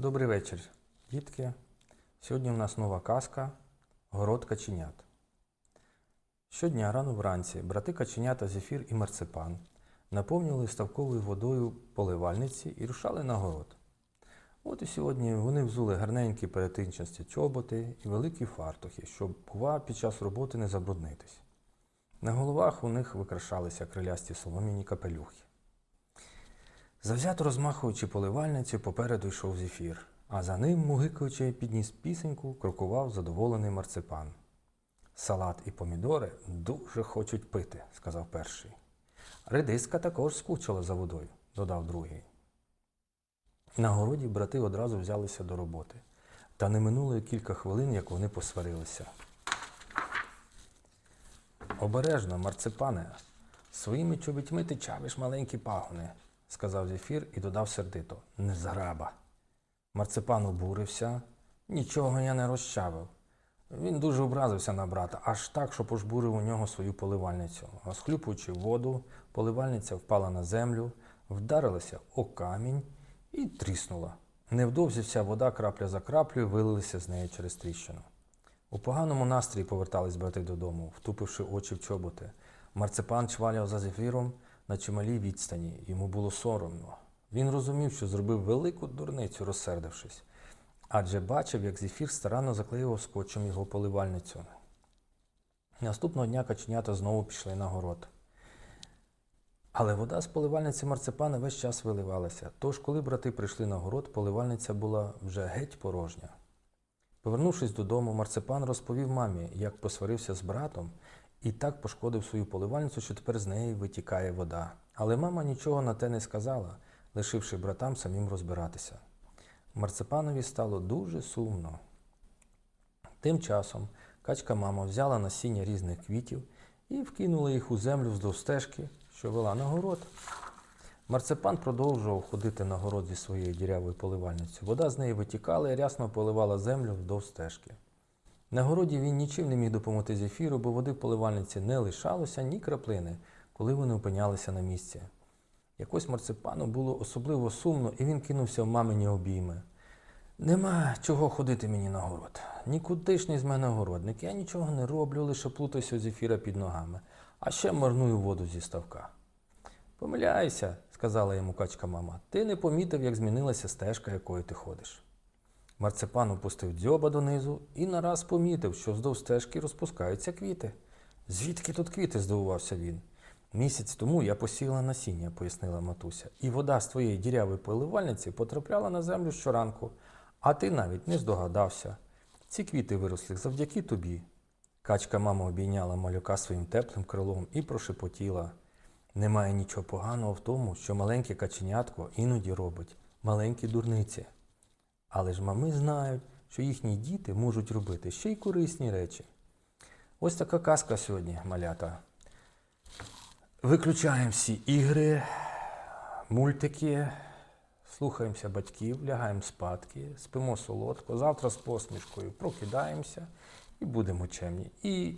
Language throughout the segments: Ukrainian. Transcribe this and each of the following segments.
Добрий вечір, дітки. Сьогодні у нас нова казка Город каченят. Щодня рано вранці брати каченята Зефір і Марципан наповнювали ставковою водою поливальниці і рушали на город. От і сьогодні вони взули гарненькі перетинчасті чоботи і великі фартухи, щоб, бува, під час роботи не забруднитись. На головах у них викрашалися крилясті солом'яні капелюхи. Завзято розмахуючи поливальницю, попереду йшов зефір, а за ним, мугикаючи, підніс пісеньку, крокував задоволений марципан. Салат і помідори дуже хочуть пити, сказав перший. Редиска також скучила за водою, додав другий. На городі брати одразу взялися до роботи. Та не минуло кілька хвилин, як вони посварилися. Обережно, марципане, своїми чобітьми ти чавиш маленькі пагони, сказав Зефір і додав сердито. Не зграба. Марципан обурився. Нічого я не розчавив. Він дуже образився на брата, аж так, що пожбурив у нього свою поливальницю. Розхлюпуючи воду, поливальниця впала на землю, вдарилася о камінь і тріснула. Невдовзі вся вода крапля за краплею вилилася з неї через тріщину. У поганому настрої повертались брати додому, втупивши очі в чоботи. Марципан чваляв за зефіром на чималій відстані. Йому було соромно. Він розумів, що зробив велику дурницю, розсердившись, адже бачив, як зефір старанно заклеював скотчем його поливальницю. Наступного дня каченята знову пішли на город. Але вода з поливальниці марципана весь час виливалася. Тож, коли брати прийшли на город, поливальниця була вже геть порожня. Повернувшись додому, марципан розповів мамі, як посварився з братом і так пошкодив свою поливальницю, що тепер з неї витікає вода. Але мама нічого на те не сказала, лишивши братам самим розбиратися. Марципанові стало дуже сумно. Тим часом качка мама взяла насіння різних квітів і вкинула їх у землю вздовж стежки, що вела на город. Марципан продовжував ходити на город зі своєю дірявою поливальницею. Вода з неї витікала і рясно поливала землю вздовж стежки. На городі він нічим не міг допомогти зефіру, бо води в поливальниці не лишалося ні краплини, коли вони опинялися на місці. Якось марципану було особливо сумно, і він кинувся в мамині обійми. Нема чого ходити мені на город. Нікудишній з мене городник. Я нічого не роблю, лише плутаюся зефіра під ногами, а ще марную воду зі ставка. Помиляйся, сказала йому качка мама. Ти не помітив, як змінилася стежка, якою ти ходиш. Марципан опустив дзьоба донизу і нараз помітив, що вздовж стежки розпускаються квіти. Звідки тут квіти? здивувався він. Місяць тому я посіяла насіння, пояснила матуся, і вода з твоєї дірявої поливальниці потрапляла на землю щоранку, а ти навіть не здогадався. Ці квіти виросли завдяки тобі. Качка мама обійняла малюка своїм теплим крилом і прошепотіла. Немає нічого поганого в тому, що маленьке каченятко іноді робить маленькі дурниці. Але ж мами знають, що їхні діти можуть робити ще й корисні речі. Ось така казка сьогодні, малята. Виключаємо всі ігри, мультики, слухаємося батьків, лягаємо спадки, спимо солодко, завтра з посмішкою прокидаємося і будемо чемні. І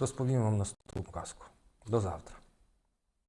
розповім вам наступну казку. До завтра.